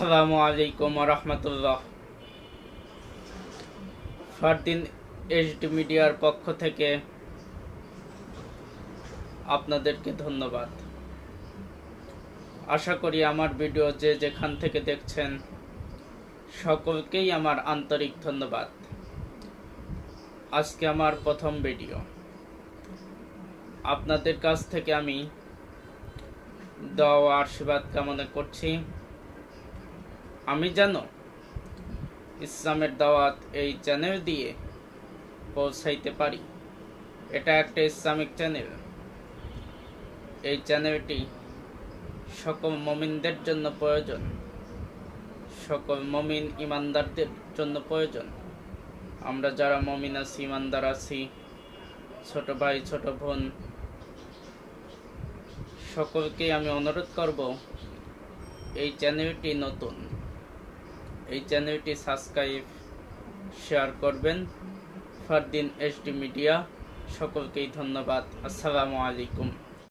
আসসালামু আলাইকুম রহমতুল্লাহ ফারদিন এইচডি মিডিয়ার পক্ষ থেকে আপনাদেরকে ধন্যবাদ। আশা করি আমার ভিডিও যে যেখান থেকে দেখছেন, সকলকেই আমার আন্তরিক ধন্যবাদ। আজকে আমার প্রথম ভিডিও। আপনাদের কাছ থেকে আমি দোয়া আশীর্বাদ কামনা করছি। আমি যেন ইসলামের দাওয়াত এই চ্যানেল দিয়ে পৌঁছাইতে পারি। এটা একটা ইসলামিক চ্যানেল এই চ্যানেলটি সকল মমিনদের জন্য প্রয়োজন। সকল মমিন ইমানদারদের জন্য প্রয়োজন। আমরা যারা মমিন আছি, ইমানদার আছি, ছোট ভাই, ছোট বোন, সকলকেই আমি অনুরোধ করব, এই চ্যানেলটি নতুন। এই চ্যানেলটি সাবস্ক্রাইব শেয়ার করবেন। ফারদিন এইচডি মিডিয়া সকলকেই ধন্যবাদ। আসসালামু আলাইকুম।